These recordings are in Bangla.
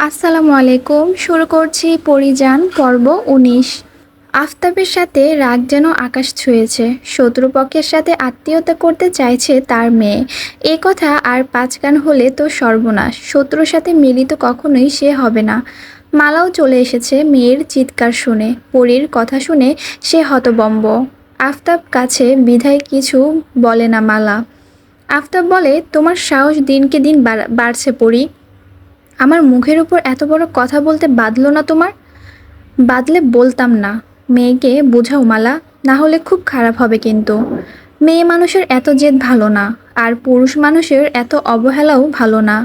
আসসালামু আলাইকুম। শুরু করছি পরিযান পর্ব উনিশ। আফতাবের সাথে রাগ যেন আকাশ ছুঁয়েছে। শত্রুপক্ষের সাথে আত্মীয়তা করতে চাইছে তার মেয়ে। এ কথা আর পাঁচ গান হলে তো সর্বনাশ। শত্রুর সাথে মিলিত কখনোই সে হবে না। মালাও চলে এসেছে মেয়ের চিৎকার শুনে। পরীর কথা শুনে সে হতবম্ব। আফতাব কাছে বিধায় কিছু বলে না মালা। আফতাব বলে, তোমার সাহস দিনকে দিন বাড়- বাড়ছে পড়ি আমার মুখের উপর এত বড় কথা বলতে বাদলো না তোমার? বাদলে বলতাম না। মেয়েকে বোঝাও মালা, না হলে খুব খারাপ হবে কিন্তু। মেয়ে মানুষের এত জেদ ভালো না, আর পুরুষ মানুষের এত অবহেলাও ভালো না।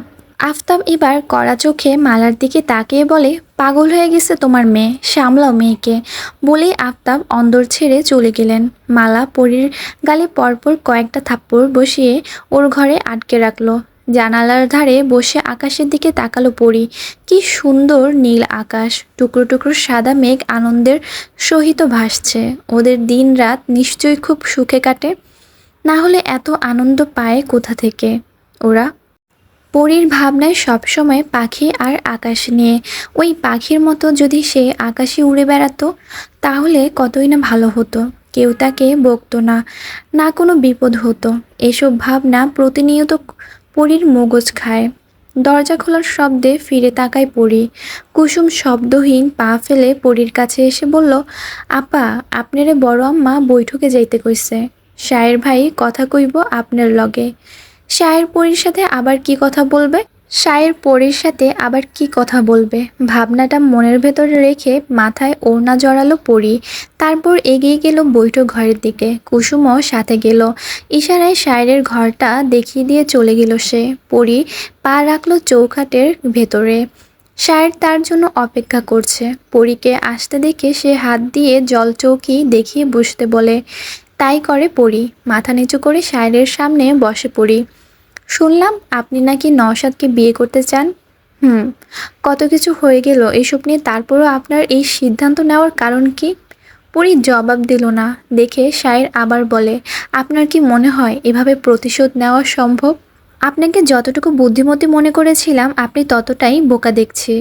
আফতাব এবার কড়া চোখে মালার দিকে তাকিয়ে বলে, পাগল হয়ে গেছে তোমার মেয়ে, সামলাও মেয়েকে। বলেই আফতাব অন্দর ছেড়ে চলে গেলেন। মালা পরীর গালে পরপর কয়েকটা থাপ্পড় বসিয়ে ওর ঘরে আটকে রাখল। জানালার ধারে বসে আকাশের দিকে তাকালো পরি। কি সুন্দর নীল আকাশ, টুকরো টুকরো সাদা মেঘ আনন্দের সহিত ভাসছে। ওদের দিন রাত নিশ্চয়ই খুব সুখে কাটে। না হলে এত আনন্দ পায় কোথা থেকে? ওরা? পরীর ভাবনায় সবসময় পাখি আর আকাশ নিয়ে। ওই পাখির মতো যদি সে আকাশে উড়ে বেড়াতো, তাহলে কতই না ভালো হতো। কেউ তাকে বকতো না না কোনো বিপদ হতো। এসব ভাবনা প্রতিনিয়ত পরীর মগজ খায়। দরজা খোলার শব্দে ফিরে তাকায় পরি। কুসুম শব্দহীন পা ফেলে পরীর কাছে এসে বলল, আপা, আপনারে বড় আম্মা বৈঠকে যাইতে কইছে। শায়ের ভাই কথা কইব আপনার লগে। শায়ের পরীর সাথে আবার কি কথা বলবে? শায়ের পরীর সাথে আবার কি কথা বলবে? ভাবনাটা মনের ভেতরে রেখে মাথায় ওড়না জড়ালো পরি। তারপর এগিয়ে গেল বৈঠক ঘরের দিকে। কুসুমও সাথে গেল। ইশারায় শায়ের ঘরটা দেখিয়ে দিয়ে চলে গেল সে। পরি পা রাখল চৌখাটের ভেতরে। শায়ের তার জন্য অপেক্ষা করছে। পরীকে আসতে দেখে সে হাত দিয়ে জল চৌকি দেখিয়ে বসতে বলে, তাই করে পরি। মাথা নিচু করে শায়ের সামনে বসে পড়ি শুনলাম আপনি নাকি নওশাদকে বিয়ে করতে চান। হুম, কত কিছু হয়ে গেল এসব নিয়ে, তারপরও আপনার এই সিদ্ধান্ত নেওয়ার কারণ কি? পরি জবাব দিল না, দেখে শায়ের আবার বলে, আপনার কি মনে হয় এভাবে প্রতিশোধ নেওয়া সম্ভব? আপনাকে যতটুকু বুদ্ধিমতী মনে করেছিলাম, আপনি ততটাই বোকা দেখছি।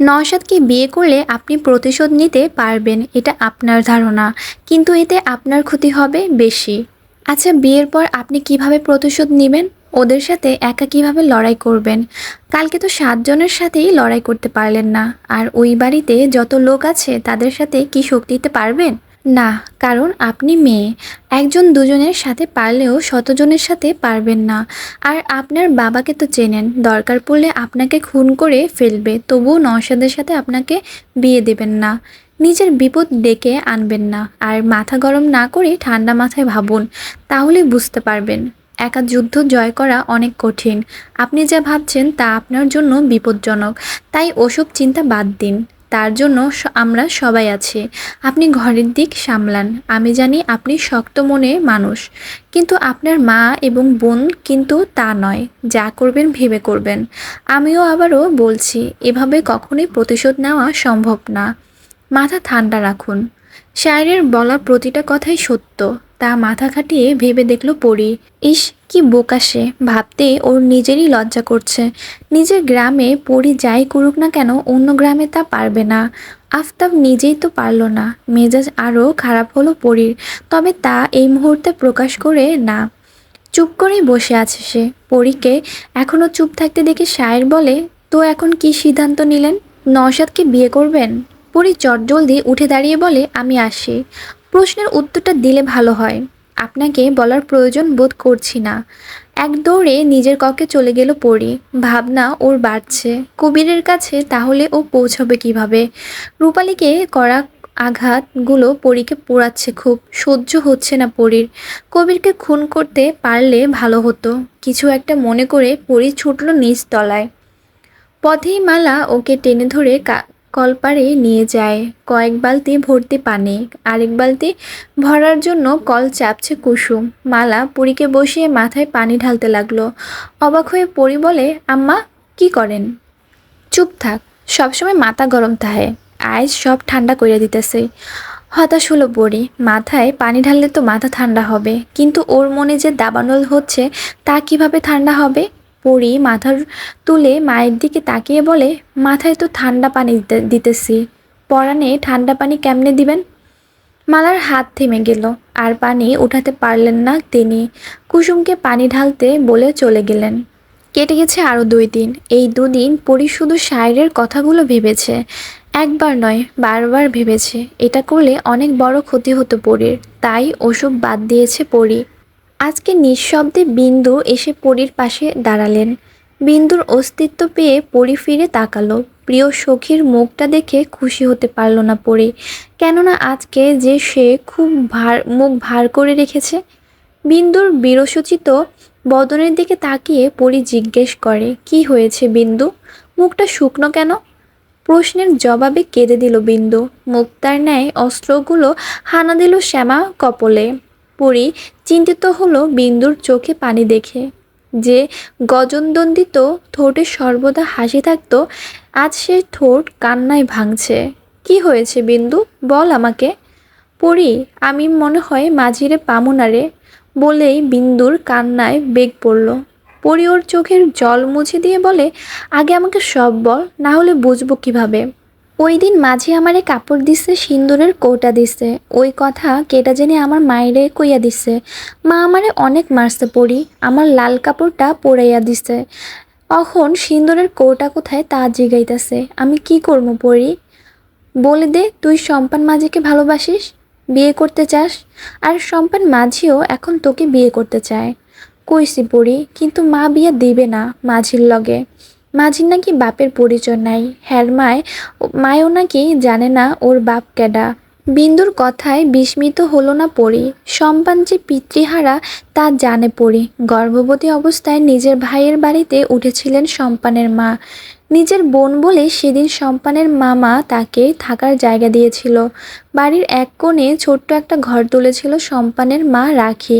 নওশাদকে বিয়ে করলে আপনি প্রতিশোধ নিতে পারবেন, এটা আপনার ধারণা। কিন্তু এতে আপনার ক্ষতি হবে বেশি। আচ্ছা বিয়ের পর আপনি কীভাবে প্রতিশোধ নেবেন? ওদের সাথে একা কীভাবে লড়াই করবেন? কালকে তো সাতজনের সাথেই লড়াই করতে পারলেন না। আর ওই বাড়িতে যত লোক আছে, তাদের সাথে কি শক্তি দিতে পারবেন? না, কারণ আপনি মেয়ে। একজন দুজনের সাথে পারলেও শতজনের সাথে পারবেন না। আর আপনার বাবাকে তো চেনেন। দরকার পড়লে আপনাকে খুন করে ফেলবে। তবুও নওশাদের সাথে আপনাকে বিয়ে দেবেন না। নিজের বিপদ ডেকে আনবেন না। আর মাথা গরম না করে ঠান্ডা মাথায় ভাবুন। তাহলে বুঝতে পারবেন। একা যুদ্ধ জয় করা অনেক কঠিন। আপনি যা ভাবছেন তা আপনার জন্য বিপজ্জনক। তাই ওসব চিন্তা বাদ দিন। তার জন্য আমরা সবাই আছি। আপনি ঘরের দিক সামলান। আমি জানি আপনি শক্ত মনে মানুষ। কিন্তু আপনার মা এবং বোন কিন্তু তা নয়। যা করবেন ভেবে করবেন। আমিও আবারও বলছি, এভাবে কখনোই প্রতিশোধ নেওয়া সম্ভব না। মাথা ঠান্ডা রাখুন। শায়রের বলা প্রতিটা কথাই সত্য। তা মাথা খাটিয়ে ভেবে দেখল পড়ি ইস, কি বোকা সে। ভাবতে ওর নিজেরই লজ্জা করছে। নিজের গ্রামে পরি যাই করুক না কেন, অন্য গ্রামে তা পারবে না। আফতাব নিজেই তো পারল না। মেজাজ আরও খারাপ হলো পরীর। তবে তা এই মুহূর্তে প্রকাশ করে না। চুপ করেই বসে আছে সে। পরীকে এখনও চুপ থাকতে দেখে শায়ের বলে, তো এখন কি সিদ্ধান্ত নিলেন? নওশাদকে বিয়ে করবেন? পরি চটজলদি উঠে দাঁড়িয়ে বলে, আমি আসি। প্রশ্নের উত্তরটা দিলে ভালো হয়। আপনাকে বলার প্রয়োজন বোধ করছি না। এক দৌড়ে নিজের কক্ষে চলে গেল পড়ি ভাবনা ওর বাড়ছে। কবিরের কাছে তাহলে ও পৌঁছবে কীভাবে? রূপালীকে করা আঘাতগুলো পরীকে পোড়াচ্ছে খুব। সহ্য হচ্ছে না পরীর। কবিরকে খুন করতে পারলে ভালো হতো। কিছু একটা মনে করে পরি ছুটল নিচ তলায় পথেই মালা ওকে টেনে ধরে কলপারে নিয়ে যায়। কয়েক বালতি ভর্তি পানি, আরেক বালতি ভরার জন্য কল চাপছে কুসুম। মালা পরীকে বসিয়ে মাথায় পানি ঢালতে লাগল। অবাক হয়ে পরি বলে, আম্মা, কি করেন? চুপ থাক, সবসময় মাথা গরম থাহে আইস সব ঠান্ডা করে দিতেছে। হতাশ হলো পরি। মাথায় পানি ঢাললে তো মাথা ঠান্ডা হবে, কিন্তু ওর মনে যে দাবানল হচ্ছে, তা কীভাবে ঠান্ডা হবে? পরি মাথার তুলে মায়ের দিকে তাকিয়ে বলে, মাথায় তো ঠান্ডা পানি দিতে- দিতেছি। পরানে ঠান্ডা পানি কেমনে দিবেন? মালার হাত থেমে গেল, আর পানি উঠাতে পারলেন না তিনি। কুসুমকে পানি ঢালতে বলে চলে গেলেন। কেটে গেছে আরও দুই দিন। এই দুদিন পরি শুধু শায়রের কথাগুলো ভেবেছে। একবার নয়, বারবার ভেবেছে। এটা করলে অনেক বড় ক্ষতি হতো পরীর। তাই ওসব বাদ দিয়েছে পরি। আজকে নিঃশব্দে বিন্দু এসে পরীর পাশে দাঁড়ালেন। বিন্দুর অস্তিত্ব পেয়ে পরি ফিরে তাকালো। প্রিয় সখীর মুখটা দেখে খুশি হতে পারল না পরি। কেননা আজকে যে সে খুব ভার, মুখ ভার করে রেখেছে। বিন্দুর বিরসচিত বদনের দিকে তাকিয়ে পরি জিজ্ঞেস করে, কি হয়েছে বিন্দু? মুখটা শুকনো কেন? প্রশ্নের জবাবে কেঁদে দিল বিন্দু। মুক্তার ন্যায় অস্ত্রগুলো হানা দিল শ্যামা কপলে। পরি চিন্তিত হলো বিন্দুর চোখে পানি দেখে যে গজনদন্দিত ঠোঁটে সর্বদা হাসি থাকতো, আজ সে ঠোঁট কান্নায় ভাঙছে। কি হয়েছে বিন্দু? বল আমাকে। পড়ি আমি মনে হয় মাঝিরে পামুনারে বলেই বিন্দুর কান্নায় বেগ পড়ল। পরি ওর চোখের জল মুছে দিয়ে বলে, আগে আমাকে সব বল, না হলে বুঝব কীভাবে? ওই দিন মাঝি আমারে কাপড় দিছে, সিন্দুরের কৌটা দিছে। ওই কথা কেটা জেনে আমার মায়েরে কইয়া দিছে। মা আমারে অনেক মারছে পড়ি, আমার লাল কাপড়টা পরাইয়া দিছে। অখন সিন্দুরের কৌটা কোথায় তা জিগাইতাছে, আমি কি করব পড়ি? বলে দে, তুই সম্পান মাঝিকে ভালোবাসিস, বিয়ে করতে চাস। আর সম্পান মাঝিও এখন তোকে বিয়ে করতে চায়। কইসি পড়ি, কিন্তু মা বিয়ে দিবে না মাঝির লগে। মাঝির নাকি বাপের পরিচয় নাই। হ্যার মায়, মায়ও নাকি জানে না ওর বাপ কেডা। বিন্দুর কথায় বিস্মিত হলো না পড়ি সম্পান যে পিতৃহারা, তা জানে পড়ি গর্ভবতী অবস্থায় নিজের ভাইয়ের বাড়িতে উঠেছিলেন সম্পানের মা। নিজের বোন বলে সেদিন সম্পানের মামা তাকে থাকার জায়গা দিয়েছিল। বাড়ির এক কোণে ছোট্ট একটা ঘর তুলেছিল সম্পানের মা রাখি।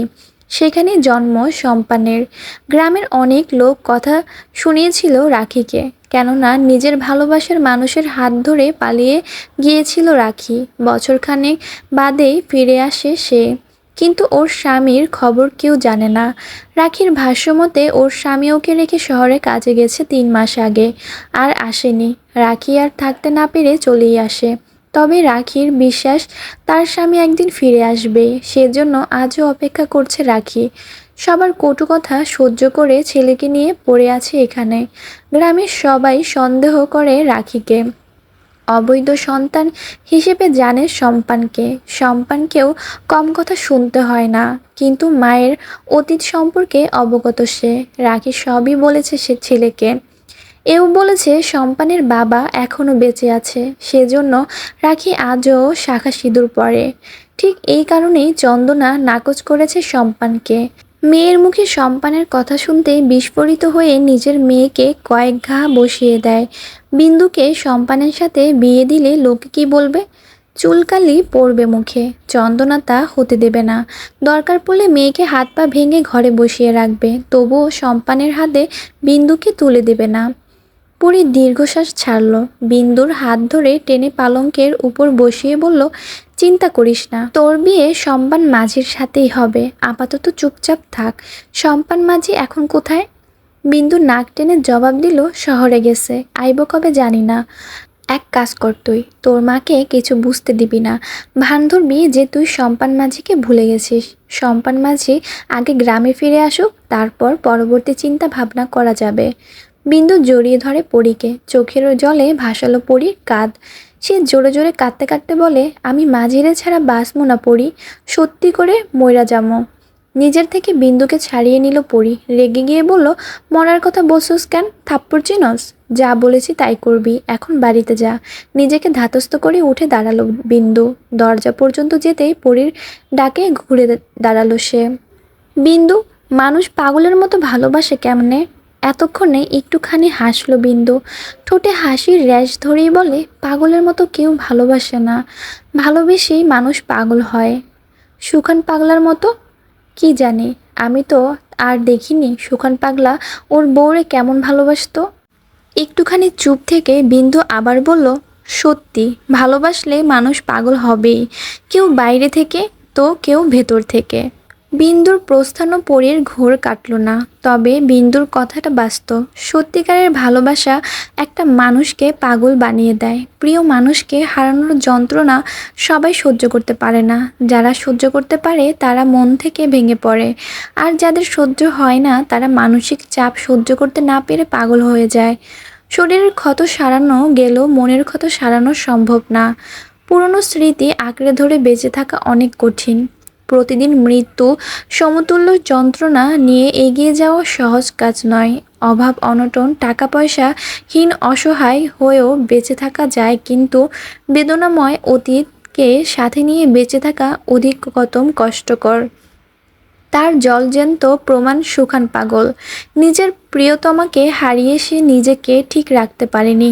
সেখানে জন্ম সম্পানের গ্রামের অনেক লোক কথা শুনিয়েছিল রাখিকে, কেননা নিজের ভালোবাসার মানুষের হাত ধরে পালিয়ে গিয়েছিল রাখি। বছরখানেক বাদেই ফিরে আসে সে। কিন্তু ওর স্বামীর খবর কেউ জানে না। রাখির ভাষ্যমতে, ওর স্বামী ওকে রেখে শহরে কাজে গেছে তিন মাস আগে, আর আসেনি। রাখি আর থাকতে না পেরে চলেই আসে। তবে রাখির বিশ্বাস, তার স্বামী একদিন ফিরে আসবে। সেজন্য আজও অপেক্ষা করছে রাখি। সবার কটু কথা সহ্য করে ছেলেকে নিয়ে পড়ে আছে এখানে। গ্রামের সবাই সন্দেহ করে রাখিকে। অবৈধ সন্তান হিসেবে জানে সম্পানকে। সম্পানকেও কম কথা শুনতে হয় না, কিন্তু মায়ের অতীত সম্পর্কে অবগত সে। রাখি সবই বলেছে সে ছেলেকে। এও বলেছে সম্পানের বাবা এখনও বেঁচে আছে, সেজন্য রাখি আজও শাখা সিঁদুর পরে। ঠিক এই কারণেই চন্দনা নাকচ করেছে সম্পানকে মেয়ের মুখে সম্পানের কথা শুনতেই বিস্ফোরিত হয়ে নিজের মেয়েকে কয়েক ঘা বসিয়ে দেয়। বিন্দুকে সম্পানের সাথে বিয়ে দিলে লোকে কি বলবে? চুলকালি পড়বে মুখে, চন্দনা তা হতে দেবে না। দরকার পড়লে মেয়েকে হাত পা ভেঙে ঘরে বসিয়ে রাখবে, তবুও সম্পানের হাতে বিন্দুকে তুলে দেবে না। পুরী দীর্ঘশ্বাস ছাড়ল। বিন্দুর হাত ধরে টেনে পালঙ্কের উপর বসিয়ে বলল, চিন্তা করিস না, তোর বিয়ে সম্পান মাঝির সাথেই হবে। আপাতত চুপচাপ থাক। সম্পান মাঝি এখন কোথায়? বিন্দু নাক টেনে জবাব দিল, শহরে গেছে। আইব কবে জানি না। এক কাজ কর তুই। তোর মাকে কিছু বুঝতে দিবি না। ভান ধরবি যে তুই সম্পান মাঝিকে ভুলে গেছিস। সম্পান মাঝি আগে গ্রামে ফিরে আসুক, তারপর পরবর্তী চিন্তা ভাবনা করা যাবে। বিন্দু জড়িয়ে ধরে পরীকে। চোখের জলে ভাসালো পরীর কাঁধ। সে জোরে জোরে কাঁদতে কাঁদতে বলে, আমি মাঝিরে ছাড়া বাসমো না পড়ি সত্যি করে ময়রা যামো। নিজের থেকে বিন্দুকে ছাড়িয়ে নিল পরি। রেগে গিয়ে বলল, মরার কথা বলছোস কেন? থাপ্পড় চিনস? যা বলেছি তাই করবি, এখন বাড়িতে যা। নিজেকে ধাতস্থ করে উঠে দাঁড়াল বিন্দু। দরজা পর্যন্ত যেতেই পরীর ডাকে ঘুরে দাঁড়াল সে। বিন্দু, মানুষ পাগলের মতো ভালোবাসে কেমনে? এতক্ষণে একটুখানি হাসলো বিন্দু। ঠোঁটে হাসির র্যাশ ধরেই বলে, পাগলের মতো কেউ ভালোবাসে না। ভালোবেসেই মানুষ পাগল হয়। সুখান পাগলার মতো? কি জানি, আমি তো আর দেখিনি সুখান পাগলা ওর বউরে কেমন ভালোবাসতো? একটুখানি চুপ থেকে বিন্দু আবার বলল, সত্যি, ভালোবাসলে মানুষ পাগল হবেই। কেউ বাইরে থেকে তো কেউ ভেতর থেকে। বিন্দুর প্রস্থানও পরীর ঘোর কাটল না। তবে বিন্দুর কথাটা বাস্তব। সত্যিকারের ভালোবাসা একটা মানুষকে পাগল বানিয়ে দেয়। প্রিয় মানুষকে হারানোর যন্ত্রণা সবাই সহ্য করতে পারে না। যারা সহ্য করতে পারে, তারা মন থেকে ভেঙে পড়ে। আর যাদের সহ্য হয় না, তারা মানসিক চাপ সহ্য করতে না পেরে পাগল হয়ে যায়। শরীরের ক্ষত সারানো গেলেও মনের ক্ষত সারানো সম্ভব না। পুরনো স্মৃতি আঁকড়ে ধরে বেঁচে থাকা অনেক কঠিন। প্রতিদিন মৃত্যু, সমতুল্য যন্ত্রণা নিয়ে এগিয়ে যাওয়া সহজ কাজ নয়। অভাব, অনটন টাকা পয়সা হীন অসহায় হয়েও বেঁচে থাকা যায়, কিন্তু বেদনাময় অতীতকে সাথে নিয়ে বেঁচে থাকা অধিকতম কষ্টকর। তার জলজ্যান্ত প্রমাণ সুখান পাগল। নিজের প্রিয়তমাকে হারিয়ে সে নিজেকে ঠিক রাখতে পারেনি।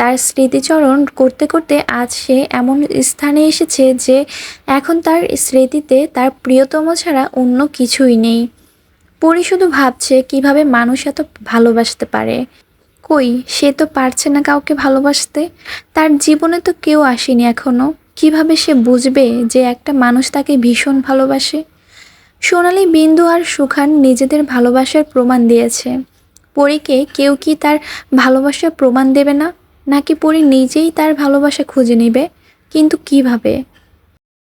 তার স্মৃতিচরণ করতে করতে আজ সে এমন স্থানে এসেছে যে এখন তার স্মৃতিতে তার প্রিয়তম ছাড়া অন্য কিছুই নেই। পরি শুধু ভাবছে কীভাবে মানুষ এত ভালোবাসতে পারে। কই, সে তো পারছে না কাউকে ভালোবাসতে। তার জীবনে তো কেউ আসেনি এখনও কীভাবে সে বুঝবে যে একটা মানুষ তাকে ভীষণ ভালোবাসে? সোনালি বিন্দু আর সুখান নিজেদের ভালোবাসার প্রমাণ দিয়েছে। পরীকে কেউ কি তার ভালোবাসার প্রমাণ দেবে না? নাকি পরী নিজেই তার ভালোবাসা খুঁজে নেবে? কিন্তু কীভাবে?